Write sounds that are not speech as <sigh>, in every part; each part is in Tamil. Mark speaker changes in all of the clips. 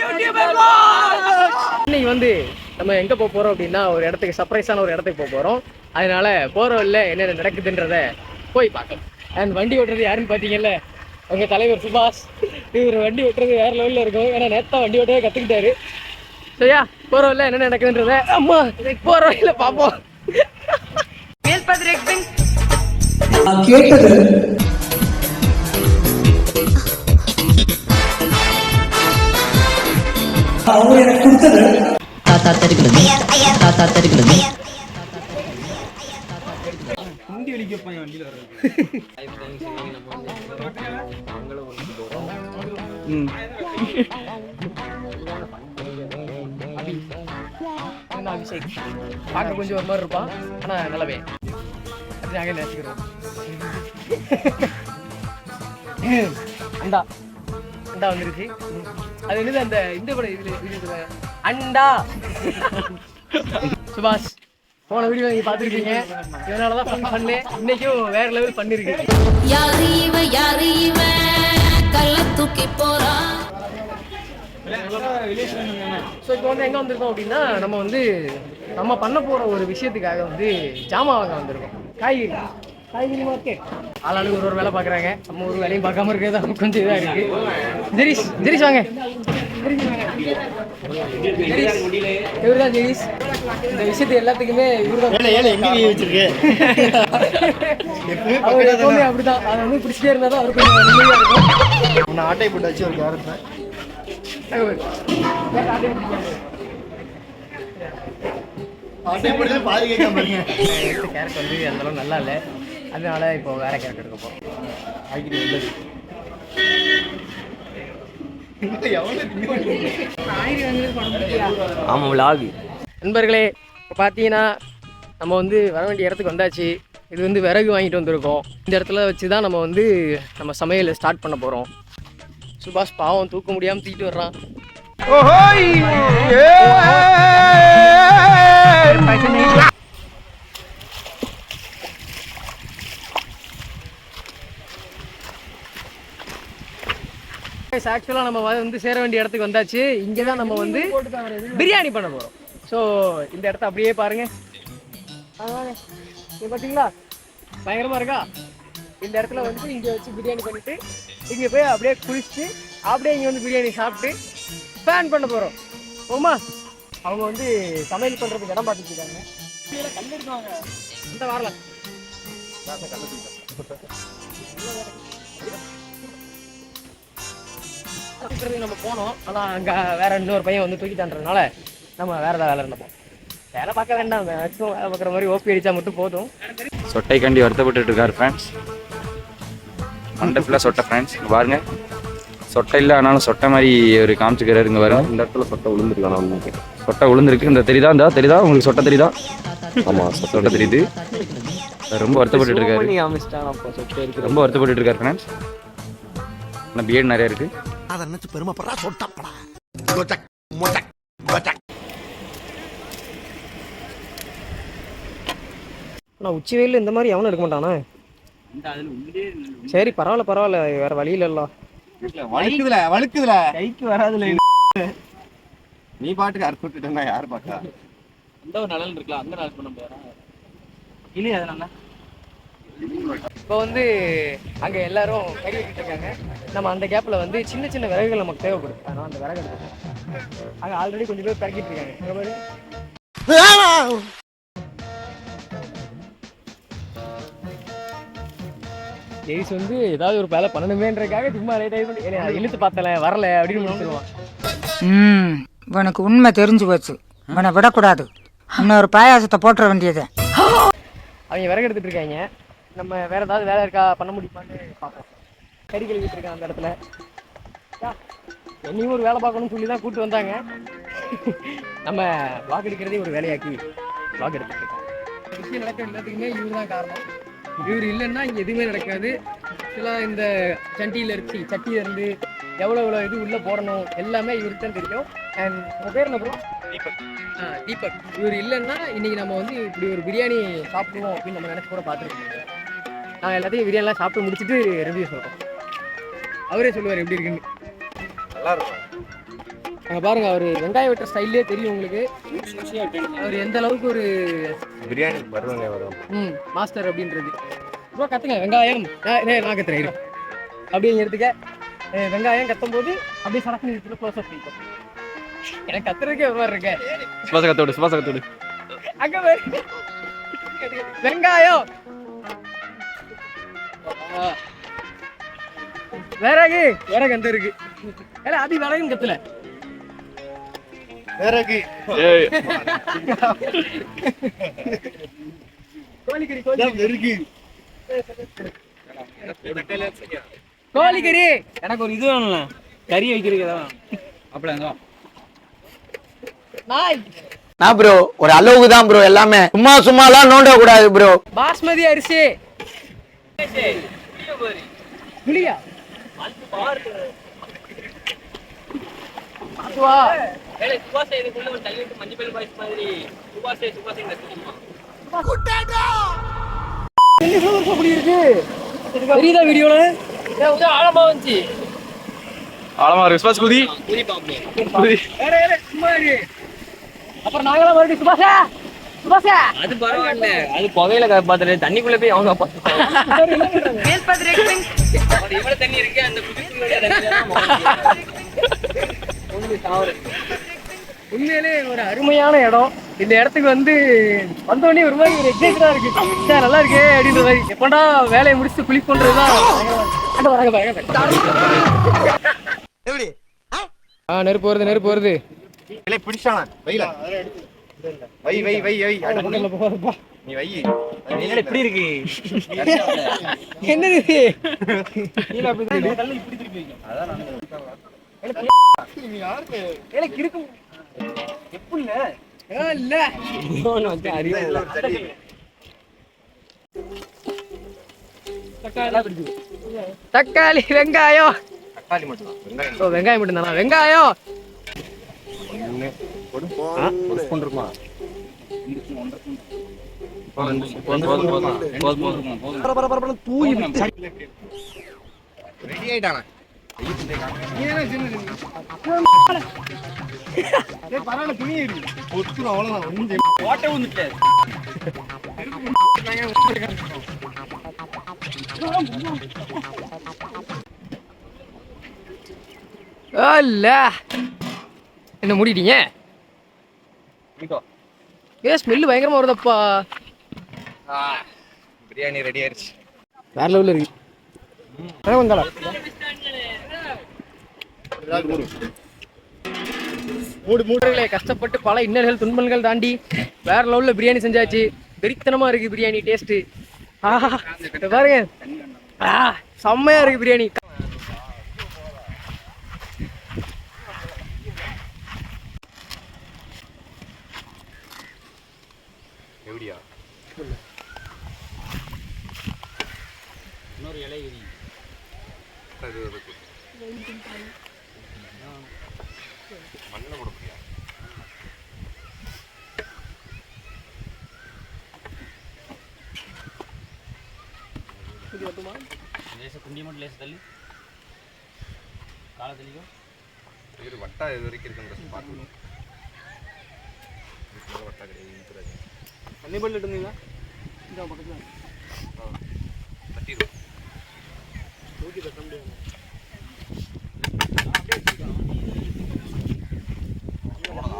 Speaker 1: யூடியூபர் இன்னைக்கு வந்து நம்ம எங்க போக போறோம் அப்படின்னா ஒரு இடத்துக்கு சர்ப்ரைஸான ஒரு இடத்துக்கு போக போறோம். அதனால போற வழியில என்னென்ன நடக்குதுன்றத போய் பார்க்கலாம். அண்ட் வண்டி ஓட்டுறது யாருன்னு பார்த்தீங்கல்ல? உங்க தலைவர் சுபாஷ். இவர் வண்டி ஓட்டுறது வேற லெவலில் இருக்கும். ஏன்னா நேத்தா வண்டி ஓட்டவே கத்துக்கிட்டாரு. சரியா போற வழியில என்ன நடக்குதுன்றத அம்மா போற வழியில பார்ப்போம்
Speaker 2: கேட்டது அவர் எனக்கு கொடுத்தது.
Speaker 3: தாத்தா தருகிறது. தாத்தா தருகிறது.
Speaker 1: என்ன அபிஷேக்? பார்க்க கொஞ்சம் ஒரு மாதிரி இருப்பான் ஆனா நல்லவே. நாங்கள் அண்டா. அண்டா வந்துருச்சு அது என்னது அந்த இந்த படம் இதுல இதுல? அண்டா. <laughs> சுபாஷ் போன வீடியோ நீங்க பார்த்துருக்கீங்க. இதனாலதான் ஃபன் பண்ணேன். இன்னைக்கும் வேற லெவல் பண்ணிருக்கு
Speaker 4: யாரு இவன் யாரு இவன் கள்ள தூக்கி போறான்
Speaker 1: ஸோ இப்போ வந்து எங்கே வந்திருக்கோம் அப்படின்னா நம்ம வந்து நம்ம பண்ண போகிற ஒரு விஷயத்துக்காக வந்து ஜாமான் வாங்க வந்திருக்கோம். காய்கறி. காய்கறி மார்க்கெட் ஆளாளுக்கு ஒரு ஒரு வேலை பார்க்குறாங்க. நம்ம ஒரு வேலையும் பார்க்காம இருக்கிறது தான் கொஞ்சம் இதாக இருக்கு. ஜெரிஷ் ஜெரிஷ் வாங்க. இவர் தான் ஜெரிஷ். இந்த விஷயத்து எல்லாத்துக்குமே இவர் தான் அவர் எப்பவுமே அப்படிதான். அதை வந்து பிடிச்சிட்டே இருந்தா தான் அவர் கொஞ்சம் நிம்மதியாக இருக்கும்.
Speaker 5: உன்னை ஆட்டை போட்டு வச்சு ஒரு கேரக்டர் ஆட்டை போட்டு பாதி கேட்காம பாருங்க
Speaker 1: வந்து அளவு நல்லா இல்லை. அதனால இப்போ வேற கேரக்டர் எடுக்க போகிறோம்
Speaker 6: ஆமாம் விலாகு
Speaker 1: நண்பர்களே இப்போ பார்த்தீங்கன்னா நம்ம வந்து வர வேண்டிய இடத்துக்கு வந்தாச்சு. இது வந்து விறகு வாங்கிட்டு வந்திருக்கோம். இந்த இடத்துல வச்சு தான் நம்ம வந்து நம்ம சமையல் ஸ்டார்ட் பண்ண போகிறோம் சுபாஷ் பாவம் தூக்க முடியாமல் தூக்கிட்டு வர்றான். ஆக்சுவலாக நம்ம வந்து சேர வேண்டிய இடத்துக்கு வந்தாச்சு. இங்கே தான் நம்ம வந்து பிரியாணி பண்ண போகிறோம் ஸோ இந்த இடத்த அப்படியே பாருங்க. இங்க பார்த்தீங்களா பயங்கரமாக இருக்கா? இந்த இடத்துல வந்து இங்கே வச்சு பிரியாணி பண்ணிட்டு இங்கே போய் அப்படியே குளிச்சுட்டு அப்படியே இங்கே வந்து பிரியாணி சாப்பிட்டு ஃபேன் பண்ண போகிறோம் ஓமா அவங்க வந்து சமையல் பண்ணுறதுக்கு இடம் பார்த்துட்டு இருக்காங்க. கல் இருக்காங்க இந்த வரலாம் தூக்குறதுக்கு நம்ம போனோம். ஆனால் அங்கே வேற இன்னொரு பையன் வந்து தூக்கிட்டான்றதுனால நம்ம வேற ஏதாவது வேலை இருந்தோம் வேலை பார்க்க வேண்டாம். மேக்ஸிமம் வேலை பார்க்குற மாதிரி ஓபி அடிச்சா மட்டும் போதும்.
Speaker 6: சொட்டை கண்டி வருத்தப்பட்டு இருக்காரு ஃப்ரெண்ட்ஸ் மண்டை ஃபுல்லாக சொட்டை ஃப்ரெண்ட்ஸ் பாருங்க. சொட்டை இல்லை ஆனாலும் சொட்டை மாதிரி ஒரு காமிச்சுக்கிறாரு இங்க பாருங்க.
Speaker 7: இந்த இடத்துல சொட்டை விழுந்துருக்கான் அவனுக்கு
Speaker 6: சொட்டை விழுந்திருக்கு இந்த தெரியுதா இந்த தெரியுதா? உங்களுக்கு சொட்டை தெரியுதா?
Speaker 7: ஆமா
Speaker 6: சொட்டை தெரியுது. ரொம்ப வருத்தப்பட்டு இருக்காரு. ரொம்ப வருத்தப்பட்டு இருக்காரு ஃப்ரெண்ட்ஸ் ஆனால் பிஎட் நிறைய இருக்கு.
Speaker 8: அதை நினைச்சு பெருமைப்படுறா சொட்டப்படா கொச்சக், மொச்சக், கொச்சக்.
Speaker 1: ஆனால் உச்சி வெயில் இந்த மாதிரி எவனும் எடுக்க மாட்டானா? சரி பரவாயில்ல பரவாயில்ல வேற வழியில இல்ல
Speaker 5: வழுக்குதுல வழுக்குதுல. கைக்கு வராதுல நீ பாட்டுக்கு அறுத்து விட்டுட்டா யார் பாக்கா?
Speaker 1: இப்போ வந்து அங்கே எல்லாரும் கறி வெட்டிட்டு இருக்காங்க. நம்ம அந்த கேப்பில் வந்து சின்ன சின்ன விறகுகள் நமக்கு தேவைப்படுது. அதனால அந்த விறகு எடுத்துக்கோம் அங்கே ஆல்ரெடி கொஞ்சம் பேர் பறக்கிட்டு இருக்காங்க. இங்க பாரு. ஜெயிஸ் வந்து ஏதாவது ஒரு வேலை பண்ணணுமேன்றதுக்காக சும்மா லேட் ஆகி பண்ணி "ஏய், நான் இழுத்து பார்த்தல வரல அப்படின்னு சொல்லுவான்
Speaker 9: ம் இவனுக்கு உண்மை தெரிஞ்சு போச்சு. இவனை விடக்கூடாது. இன்னொரு பாயாசத்தை போட்டுற வேண்டியது.
Speaker 1: அவங்க விறகு எடுத்துட்டு இருக்காங்க. நம்ம வேற ஏதாவது வேலை இருக்கா? பண்ண முடியுமான்னு பார்ப்போம். கறி கழுவிட்டு இருக்கான் அந்த இடத்துல. என்னையும் ஒரு வேலை பார்க்கணும்னு சொல்லி தான் கூப்பிட்டு வந்தாங்க. நம்ம வாக் எடுக்கிறதே ஒரு வேலையாக்கி வாக் எடுத்துட்டு இருக்கோம் விஷயம் நடக்க எல்லாத்துக்குமே இவர் தான் காரணம். இவர் இல்லைன்னா இங்கே எதுவுமே நடக்காது. ஆக்சுவலாக இந்த சட்டியில இருந்து சட்டியில இருந்து எவ்வளோ எவ்வளோ இது உள்ளே போடணும் எல்லாமே இவருக்கு தான் தெரியும். அண்ட் உங்க பேர் என்ன ப்ரோ தீபக். ஆ தீபக். இவர் இல்லைன்னா இன்னைக்கு நம்ம வந்து இப்படி ஒரு பிரியாணி சாப்பிடுவோம் அப்படின்னு நம்ம நினைச்சு கூட பார்த்துருக்கோம். நாங்கள் எல்லாத்தையும் பிரியாணிலாம் சாப்பிட்டு முடிச்சுட்டு ரிவ்யூ சொல்கிறோம் அவரே சொல்லுவார் எப்படி இருக்குன்னு.
Speaker 5: நல்லா இருக்கும்
Speaker 1: அங்க பாருங்க அவர் வெங்காயம் வெட்டுற ஸ்டைல்லே தெரியும் உங்களுக்கு. அவர் எந்த அளவுக்கு ஒரு
Speaker 5: பிரியாணி வருவாங்க வரும்.
Speaker 1: ம் மாஸ்டர் அப்படின்றது. ப்ரோ கத்துங்க வெங்காயம். நான் கத்துறேன். அப்படிங்கிறதுக்கு வெங்காயம் கத்தும் போது அப்படியே சடக்கு நிறுத்தி க்ளோஸ் அப் பண்ணிப்போம் எனக்கு கத்துறதுக்கே ஒரு மாதிரி இருக்கேன்
Speaker 6: சுவாசகத்தோடு சுவாசகத்தோடு.
Speaker 1: அங்க. வெங்காயம். விறகு. விறகு அந்த இருக்கு? ஏல அபி விறகுன்னு கத்துல
Speaker 5: விறகு.
Speaker 1: கோழிக்கறி கோழிக்கறி.
Speaker 5: விறகு
Speaker 1: கோழிக்கறி.
Speaker 2: எனக்கு ஒரு இது வேணும்ல. கறி வைக்கிறதுக்கு ஏதாவது.
Speaker 6: அப்படியா
Speaker 1: நாய்.
Speaker 2: நான் ப்ரோ ஒரு அளவுக்கு தான் ப்ரோ எல்லாமே. சும்மா சும்மாலாம் நோண்ட கூடாது ப்ரோ
Speaker 1: பாஸ்மதி அரிசி. புளியா அதுவா என்ன flowers அப்படி இருக்கு? தெரியுதா வீடியோல? ஆழமா வந்துச்சு.
Speaker 6: ஆழமா இருக்கு. சுபாஷ் குதி.
Speaker 1: வேற வேற சும்மா இரு. அப்புறம் நாங்களாம் மறுபடியும் சுபாஷா சுபாஷா!
Speaker 2: அது பரவாயில்ல. அது புகையில காப்பாத்துறது தண்ணிக்குள்ள போய் அவங்க எவ்வளவு தண்ணி இருக்கு அந்த
Speaker 1: உண்மையிலே ஒரு அருமையான இடம். இந்த இடத்துக்கு வந்து வந்தோடனே ஒரு மாதிரி ஒரு எக்ஸைட்டடா இருக்கு. சார் நல்லா இருக்கே அப்படின்ற மாதிரி. எப்படா வேலையை முடிச்சுட்டு குளிப்போன்றதுதான்
Speaker 8: எப்படி?
Speaker 1: ஆ? நெருப்பு வருது நெருப்பு வருது.
Speaker 5: பிடிச்சானா? வைல வை வை வை வை. நீ வை.
Speaker 2: என்னடா இப்படி இருக்கு?
Speaker 1: என்னது இது? எனக்கு இருக்கும் எப்படி இல்ல? இல்ல. தக்காளி. வெங்காயம்
Speaker 5: தக்காளி மட்டும் தான் வெங்காயம்
Speaker 1: ஓ வெங்காயம் மட்டும் தானா வெங்காயம்
Speaker 5: கொண்டிருக்குமா ரெடி ஆயிட்டானா பரவாயில்ல துணி ஒத்துரும் அவ்வளவுதான் ஒண்ணும்
Speaker 2: ஓட்ட வந்துட்டு
Speaker 1: இல்ல என்ன முடிட்டீங்க? ஏ ஸ்மெல்லு பயங்கரமா வருதப்பா.
Speaker 5: பிரியாணி ரெடி ஆயிருச்சு.
Speaker 1: வேற லெவல்ல இருக்கு. வந்தாளா? மூடு மூடுகளே கஷ்டப்பட்டு பல இன்னல்கள் துன்பங்கள் தாண்டி வேற லெவல்ல பிரியாணி செஞ்சாச்சு. வெறித்தனமா இருக்கு பிரியாணி டேஸ்ட் ஆஹா இத பாருங்க. ஆ செம்மையா இருக்கு பிரியாணி
Speaker 5: எப்படியா அது அதுக்கு. மண்ணில் போட முடியாது
Speaker 2: லேச குண்டி மட்டும் லேச தள்ளி. காலை தள்ளிக்கோ
Speaker 5: இது வட்டா இது வரைக்கும் இருக்குன்ற பார்க்கணும் இதுக்கு வட்டா கிடையாது.
Speaker 1: தண்ணி பல்ல இருந்தீங்களா இந்த பக்கத்துல
Speaker 5: தட்டிடும்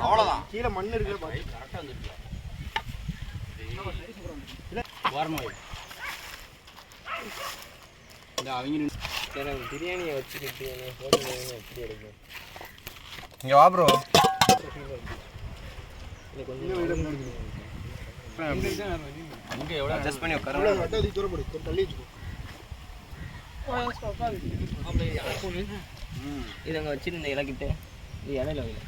Speaker 5: அவ்வளோதான் கீழே மண் இருக்கு
Speaker 2: கரெக்டாக வந்துட்டு ஓரமாக வை. இந்த அவங்க பிரியாணியை வச்சுக்கிட்டு எப்படி எடுக்கும்
Speaker 5: இங்கே வா ப்ரோ
Speaker 2: அங்கே எவ்வளோ
Speaker 5: அட்ஜஸ்ட் பண்ணி உட்கார
Speaker 2: இது வச்சிருந்த இலக்கிட்ட இது இலையில வைல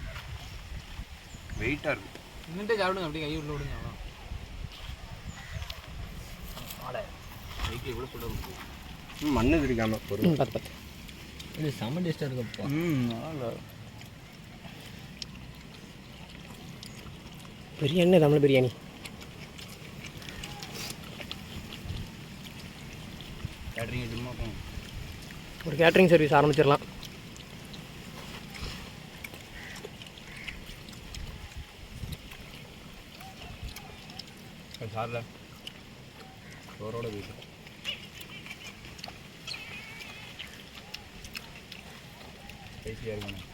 Speaker 5: வெயிட்டாக இருக்கு
Speaker 2: இன்னும் சாப்பிடுங்க அப்படியே கை உள்ள விடுங்க அவ்வளோ கைக்கு எவ்வளோ சொல்ல
Speaker 5: மண்ணு தெரியாம பொருள்
Speaker 1: பத்து பத்து
Speaker 2: இது செம்ம டேஸ்ட்டாக இருக்குப்பா
Speaker 1: பிரியாணி தமிழ் பிரியாணி.
Speaker 2: கேட்ரிங்க சும்மா போகும்
Speaker 1: ஒரு கேட்ரிங் சர்வீஸ் ஆரம்பிச்சிடலாம்
Speaker 7: சார்ல சோறோட வீட்டு ஈஸியாக இருக்கணும்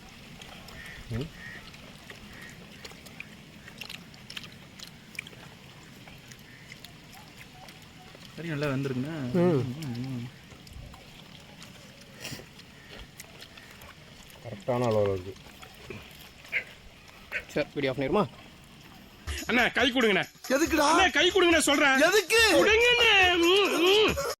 Speaker 7: சரி நல்லா வந்துருக்குண்ணா.
Speaker 10: கரெக்டான அளவு இருக்கு.
Speaker 1: சரி வீடியோ ஆஃப் பண்ணிடுமா?
Speaker 11: எதுக்குடா? கை கொடுங்கண்ணே சொல்றேன். எதுக்கு?